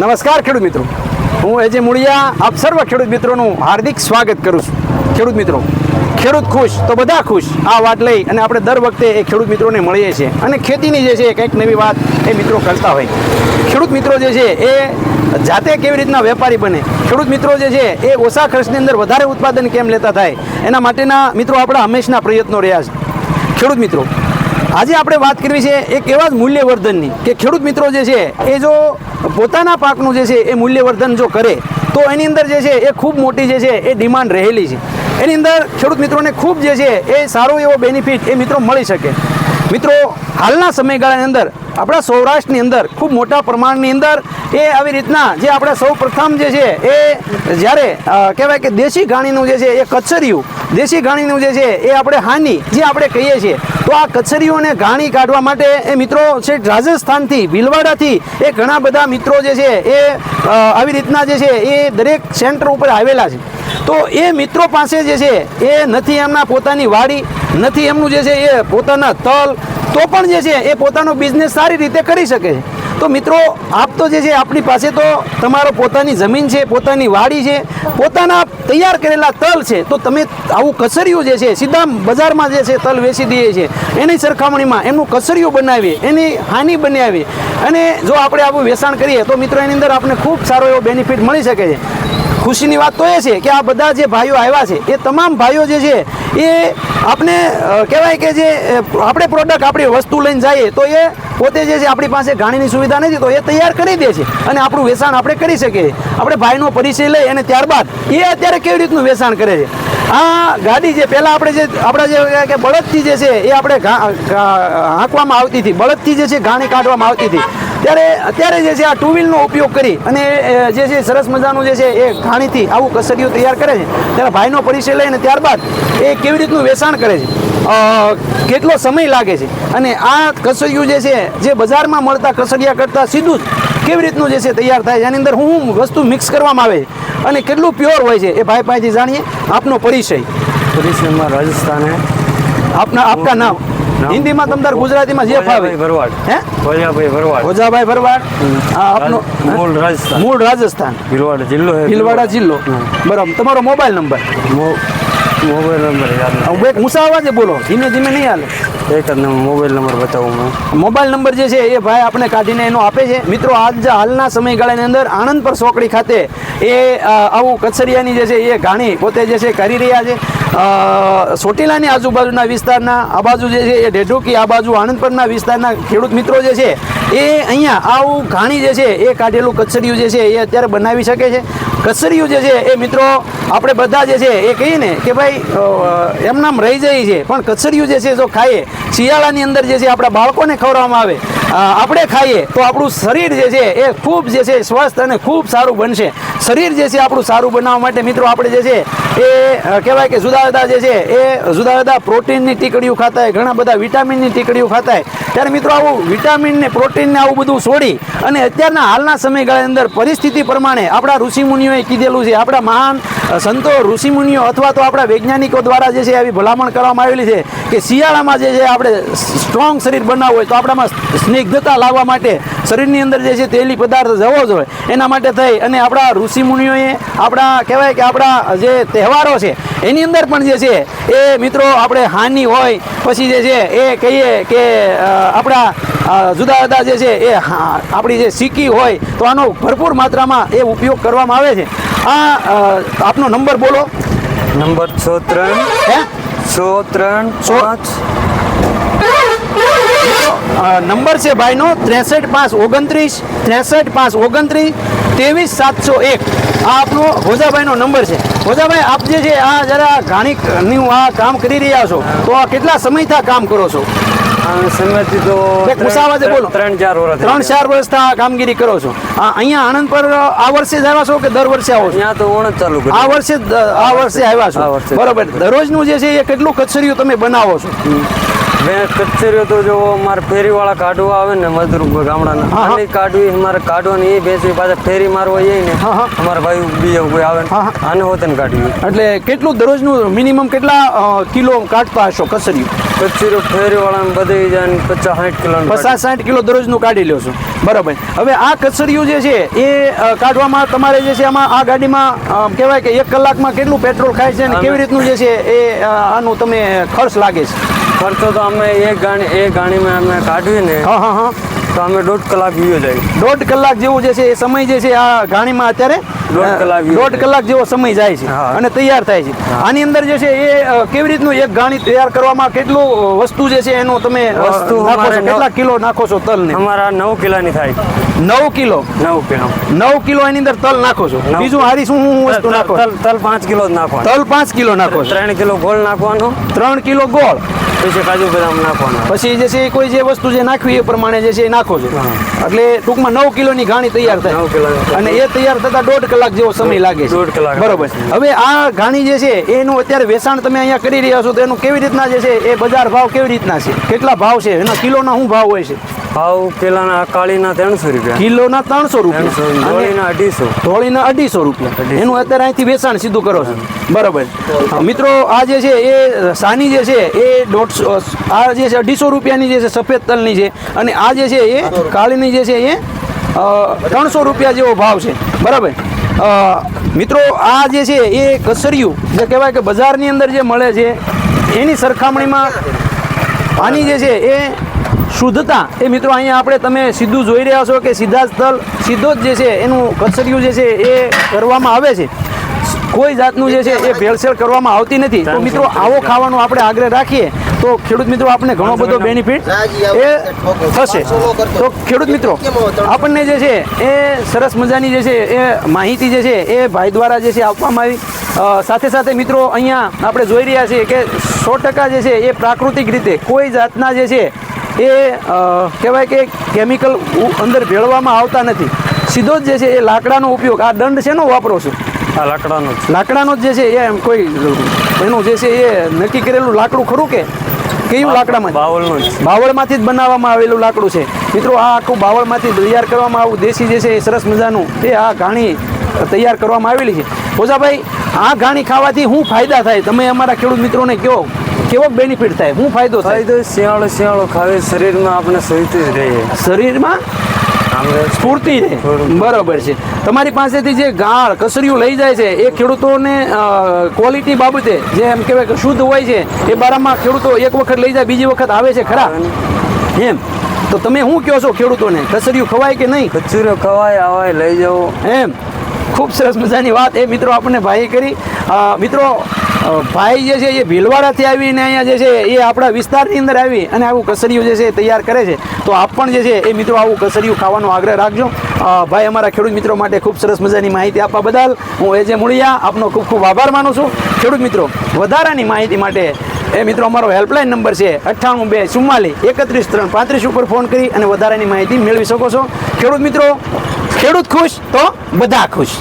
નમસ્કાર ખેડૂત મિત્રો. હું એજે મુળિયા, આપ સર્વ ખેડૂત મિત્રોનું હાર્દિક સ્વાગત કરું છું. ખેડૂત મિત્રો, ખેડૂત ખુશ તો બધા ખુશ. આ વાત લઈ અને આપણે દર વખતે એ ખેડૂત મિત્રોને મળીએ છીએ. અને ખેતીની જે છે એ કંઈક નવી વાત એ મિત્રો કરતા હોય. ખેડૂત મિત્રો જે છે એ જાતે કેવી રીતના વેપારી બને? ખેડૂત મિત્રો જે છે એ ઓછા ખર્ચની અંદર વધારે ઉત્પાદન કેમ લેતા થાય? એના માટેના મિત્રો આપણા હંમેશના પ્રયત્નો રહ્યા છે. ખેડૂત મિત્રો આજે આપણે વાત કરવી છે એક એવા જ મૂલ્યવર્ધનની કે ખેડૂત મિત્રો જે છે, એ જો પોતાના પાકનું જે છે, એ મૂલ્યવર્ધન જો કરે, તો એની અંદર જે છે, એ ખૂબ મોટી જે છે, એ ડિમાન્ડ રહેલી છે. એની અંદર ખેડૂત મિત્રોને ખૂબ જે છે, એ સારો એવો બેનિફિટ એ મિત્રો મળી શકે. મિત્રો, હાલના સમયગાળાની અંદર આપણા સૌરાષ્ટ્રની અંદર ખૂબ મોટા પ્રમાણની અંદર એ આવી રીતના જે આપણે સૌ પ્રથમ જે છે, એ જ્યારે કહેવાય કે દેશી ઘાણીનું જે છે, એ કચરિયું, દેશી ઘાણીનું જે છે, એ આપણે હાની જે આપણે કહીએ છીએ તો આ કચેરીઓને ઘાણી કાઢવા માટે એ મિત્રો છે રાજસ્થાનથી, ભીલવાડાથી એ ઘણા બધા મિત્રો જે છે એ આવી રીતના જે છે એ દરેક સેન્ટર ઉપર આવેલા છે. તો એ મિત્રો પાસે જે છે એ નથી એમના પોતાની વાડી, નથી એમનું જે છે એ પોતાના તલ, તો પણ જે છે એ પોતાનો બિઝનેસ સારી રીતે કરી શકે છે. તો મિત્રો, આપ તો જે છે આપણી પાસે તો તમારો પોતાની જમીન છે, પોતાની વાડી છે, પોતાના તૈયાર કરેલા તલ છે. તો તમે આવું કચરિયું જે છે, સીધા બજારમાં જે છે, તલ વેચી દઈએ છીએ. એની સરખામણીમાં એમનું કચરિયું બનાવીએ, એની હાનિ બનાવીએ. અને જો આપણે આવું વેચાણ કરીએ, તો મિત્રો એની અંદર આપણે ખૂબ સારો એવો બેનિફિટ મળી શકે છે. ખુશીની વાત તો એ છે કે આ બધા જે ભાઈઓ આવ્યા છે, એ તમામ ભાઈઓ જે છે, એ આપણે કહેવાય કે જે આપણે પ્રોડક્ટ આપણી વસ્તુ લઈને જઈએ તો એ પોતે જે છે આપણી પાસે ઘાણીની સુવિધા નથી તો એ તૈયાર કરી દે છે. અને આપણું વેચાણ આપણે કરી શકીએ. આપણે ભાઈનો પરિચય લઈ અને ત્યારબાદ એ અત્યારે કેવી રીતનું વેચાણ કરે છે? આ ગાડી જે પહેલાં આપણે જે, આપણા જે કે બળદથી જે છે એ આપણે હાંકવામાં આવતી હતી. બળદથી જે છે ઘાણી કાઢવામાં આવતી હતી. ત્યારે અત્યારે જે છે આ ટુ વ્હીલનો ઉપયોગ કરી અને જે છે સરસ મજાનું જે છે એ ઘાણીથી આવું કસરિયું તૈયાર કરે છે. ત્યારે ભાઈનો પરિચય લઈને ત્યારબાદ એ કેવી રીતનું વેચાણ કરે છે? કેટલો સમય લાગે છે? અને આ કસરિયું જે છે જે બજારમાં મળતા કસરિયા કરતાં સીધું જ કેવી રીતનું જે છે તૈયાર થાય છે? એની અંદર હું વસ્તુ મિક્સ કરવામાં આવે છે. અને કેટલું પ્યોર હોય છે એ ભાઈ પાસેથી જાણીએ. આપનો પરિચય. પરિચયમાં રાજસ્થાને આપના આપના નામ? હિન્દીમાં તમદાર ગુજરાતીમાં જે ફાવે. ભરવાડ. હે? ભોજાભાઈ ભરવાડ. ઓજાભાઈ ભરવાડ. આ આપનો મૂળ રાજસ્થાન. મૂળ રાજસ્થાન. ભીલવાડા જિલ્લો હે ભીલવાડા જિલ્લો. બરાબર. તમારો મોબાઈલ નંબર? મોબાઈલ નંબર યાદ એક મુસા અવાજે બોલો. ધીમે ધીમે નહીં હાલે. એક જ મોબાઈલ નંબર બતાવું હું. મોબાઈલ નંબર જે છે એ ભાઈ આપણે કાઢીને એનો આપે છે. મિત્રો આજ હાલના સમયગાળાની અંદર આણંદ પર સોકડી ખાતે એ આવું કચરિયાની જે છે એ ઘાણી પોતે જે છે કરી રહ્યા છે સોટીલાની આજુબાજુના વિસ્તારના આ બાજુ જે છે એ ઢેઢુકી આ બાજુ આણંદપરના વિસ્તારના ખેડૂત મિત્રો જે છે એ અહીંયા આવું ઘાણી જે છે એ કાઢેલું કચરિયું જે છે એ અત્યારે બનાવી શકે છે કચરિયું જે છે એ મિત્રો આપણે બધા જે છે એ કહીએ ને કે ભાઈ એમનામ રહી જાય છે પણ કચરિયું જે છે જો ખાઈએ શિયાળાની અંદર જે છે આપણા બાળકોને ખવડાવવામાં આવે આપણે ખાઈએ તો આપણું શરીર જે છે એ ખૂબ જે છે સ્વસ્થ અને ખૂબ સારું બનશે શરીર જે છે આપણું સારું બનાવવા માટે મિત્રો આપણે જે છે એ કહેવાય કે જુદા જુદા જે છે એ જુદા જુદા પ્રોટીનની ટીકડીઓ ખાતા હોય ઘણા બધા વિટામિનની ટીકડીઓ ખાતા હોય ત્યારે મિત્રો આવું વિટામિનને પ્રોટીનને આવું બધું છોડી અને અત્યારના હાલના સમયગાળાની અંદર પરિસ્થિતિ પ્રમાણે આપણા ઋષિમુનિઓએ કીધેલું છે, આપણા મહાન સંતો, ઋષિમુનિઓ અથવા તો આપણા વૈજ્ઞાનિકો દ્વારા જે છે આવી ભલામણ કરવામાં આવેલી છે કે શિયાળામાં જે છે આપણે સ્ટ્રોંગ શરીર બનાવવું હોય તો આપણામાં સ્નિગ્ધતા લાવવા માટે શરીરની અંદર જે છે તેલી પદાર્થ જવો જોઈએ એના માટે થઈ. અને આપણા ઋષિમુનિઓએ આપણા કહેવાય કે આપણા જે તહેવારો છે એની અંદર પણ જે છે એ મિત્રો આપણે હાનિ હોય પછી જે છે એ કહીએ કે આપણા જુદા જુદા જે છે એ આપણી જે સિક્કી હોય તો આનો ભરપૂર માત્રામાં એ ઉપયોગ કરવામાં આવે છે. આ આપનો નંબર બોલો. નંબર છ ત્રણ હે? છ ત્રણ છ પાંચ. નંબર છે ભાઈનો ત્રેસઠ પાંચ ઓગણત્રીસ ત્રેસઠ પાંચ ઓગણત્રીસ ત્રેવીસ સાતસો એક. આ આપનો હોજાભાઈનો નંબર છે. હોજાભાઈ આપ જે છે આ જરા ઘાણીનું આ કામ કરી રહ્યા છો. તો આ કેટલા સમયથી કામ કરો છો? સમયથી તો એક બોલો. ત્રણ ચાર વર્ષ ત્રણ ચાર વર્ષથી આ કામગીરી કરો છો. આ અહીંયા આણંદ પર આ વર્ષે જ આવ્યા છો કે દર વર્ષે આવો છો? તો ઓણ ચાલુ આ વર્ષે આ વર્ષે આવ્યા છો. બરોબર. દરરોજનું જે છે એ કેટલું કચરિયું તમે બનાવો છો? બે કચેરીઓ તો જો મારે ફેરીવાળા કાઢવા આવે ને મજૂર ગામડાના. હા. કાઢવી મારે કાઢવાની એ બેસી પાછા ફેરી મારવા એ ને. અમારા ભાઈ બીજા કોઈ આવે ને. આને હોતે કાઢવી. એટલે કેટલું દરરોજનું મિનિમમ કેટલા કિલો કાઢતા હશો કસરિયું કચેરીઓ ફેરીવાળાને બધી જાય પચાસ સાઠ કિલો પચાસ સાઠ કિલો દરરોજનું કાઢી લ્યો છો. બરાબર. હવે આ કચરિયું જે છે એ કાઢવામાં તમારે જે છે આમાં આ ગાડીમાં કહેવાય કે એક કલાકમાં કેટલું પેટ્રોલ ખાય છે અને કેવી રીતનું જે છે એ આનું તમે ખર્ચ લાગે છે? ખર્ચો તો અમે એ ગાણી એ ગાણીમાં અમે કાઢવી ને હા હા હા. તો અમે દોઢ કલાક વિયો જાય. દોઢ કલાક જેવું જે છે એ સમય જે છે આ ગાણીમાં અત્યારે દોઢ કલાક જેવું સમય જાય છે અને તૈયાર થાય છે. આની અંદર જે છે એ કેવી રીતનું એક ઘાણી તૈયાર કરવામાં કેટલું વસ્તુ જે છે એનું તમે વસ્તુ નાખો કેટલા કિલો નાખો છો તલ ને અમારા નવ કિલોની થાય. નવ કિલો? નવ કિલો. નવ કિલો એની અંદર તલ નાખો છો? બીજું હારી શું હું વસ્તુ નાખો? તલ તલ પાંચ કિલો જ નાખવાનું. તલ પાંચ કિલો નાખો ત્રણ કિલો ગોળ નાખવાનો. ત્રણ કિલો ગોળ? પછી કાજુ બદામ નાખવાનો. પછી જે છે કોઈ જે વસ્તુ જે નાખવી એ પ્રમાણે જે છે એ નાખો છો? એટલે ટૂંકમાં નવ કિલોની ઘાણી તૈયાર થાય. નવ કિલો. અને એ તૈયાર થતા દોઢ કલાક જેવો સમય લાગે છે. દોઢ કલાક. બરોબર હવે આ ઘાણી જે છે એનું અત્યારે વેચાણ તમે અહીંયા કરી રહ્યા છો તો એનું કેવી રીતના જે છે એ બજાર ભાવ કેવી રીતના છે? કેટલા ભાવ છે? એના કિલોના શું ભાવ હોય છે? ભાવ પેલાના કાળીના ત્રણસો રૂપિયા. કિલોના ત્રણસો રૂપિયા. ધોળીના અઢીસો. ધોળીના અઢીસો રૂપિયા. એનું અત્યારે અહીંથી વેચાણ સીધું કરો છો. બરોબર. મિત્રો આ જે છે એ સાની જે છે એ દોઢસો આ જે છે અઢીસો રૂપિયાની જે છે સફેદ તલની છે. અને આ જે છે એ કાળીની જે છે એ ત્રણસો રૂપિયા જેવો ભાવ છે. બરાબર? મિત્રો, આ જે છે એ કસરિયું, જે કહેવાય કે બજારની અંદર જે મળે છે, એની સરખામણીમાં આની જે છે એ શુદ્ધતા, એ મિત્રો અહીંયા આપણે તમે સીધું જોઈ રહ્યા છો કે સીધા તલ સીધો જ જે છે એનું કચરિયું જે છે એ કરવામાં આવે છે. કોઈ જાતનું જે છે એ ભેળસેળ કરવામાં આવતી નથી. તો મિત્રો આવો ખાવાનો આપણે આગ્રહ રાખીએ. તો ખેડૂત મિત્રો આપણને ઘણો બધો બેનિફિટ એ થશે. તો ખેડૂત મિત્રો આપણને જે છે એ સરસ મજાની જે છે એ માહિતી જે છે એ ભાઈ દ્વારા જે છે આપવામાં આવી. સાથે સાથે મિત્રો અહીંયા આપણે જોઈ રહ્યા છીએ કે સો ટકા જે છે એ પ્રાકૃતિક રીતે કોઈ જાતના જે છે એ કહેવાય કે કેમિકલ અંદર ભેળવામાં આવતા નથી. સીધો જ જે છે એ લાકડાનો ઉપયોગ આ દંડ શેનો વાપરો છો? આ લાકડાનો લાકડાનો જ છે એ એમ કોઈ એનું જે છે એ નક્કી કરેલું લાકડું ખરું કે? કયું લાકડામાં? બાવળનું બાવળમાંથી જ બનાવવામાં આવેલું લાકડું છે. મિત્રો આ આખું બાવળમાંથી તૈયાર કરવામાં આવું દેશી જે છે એ સરસ મજાનું એ આ ઘાણી તૈયાર કરવામાં આવેલી છે. ઓઝાભાઈ આ ઘાણી ખાવાથી શું ફાયદા થાય? તમે અમારા ખેડૂત મિત્રોને કહો કેવો બેનિફિટ થાય? શું ફાયદો થાય? ફાયદો શિયાળો શિયાળો ખાવે શરીરમાં આપણે સહિત રહીએ. શરીરમાં? સ્ફૂર્તિ છે. બરોબર છે. તમારી પાસેથી જે ગાળ કસરિયું લઈ જાય છે એ ખેડૂતોને ક્વોલિટી બાબતે જે એમ કહેવાય કે શુદ્ધ હોય છે એ બારામાં ખેડૂતો એક વખત લઈ જાય બીજી વખત આવે છે ખરા? એમ. તો તમે શું કહો છો ખેડૂતોને? કસરિયું ખવાય કે નહીં? કચુરો ખવાય આવાય લઈ જવો એમ. ખૂબ સરસ મજાની વાત. એ મિત્રો આપણને ભાઈ કરી. મિત્રો ભાઈ જે છે એ ભીલવાડાથી આવીને અહીંયા જે છે એ આપણા વિસ્તારની અંદર આવી અને આવું કસરિયું જે છે તૈયાર કરે છે. તો આપ પણ જે છે એ મિત્રો આવું કસરિયું ખાવાનો આગ્રહ રાખજો. ભાઈ અમારા ખેડૂત મિત્રો માટે ખૂબ સરસ મજાની માહિતી આપવા બદલ હું એ જે મૂળિયા આપનો ખૂબ ખૂબ આભાર માનું છું. ખેડૂત મિત્રો, વધારાની માહિતી માટે એ મિત્રો અમારો હેલ્પલાઇન નંબર છે અઠ્ઠાણું બે ચુમ્માલીસ, એકત્રીસ ત્રણ પાંત્રીસ ઉપર ફોન કરી અને વધારાની માહિતી મેળવી શકો છો. ખેડૂત મિત્રો, ખેડૂત ખુશ તો બધા ખુશ.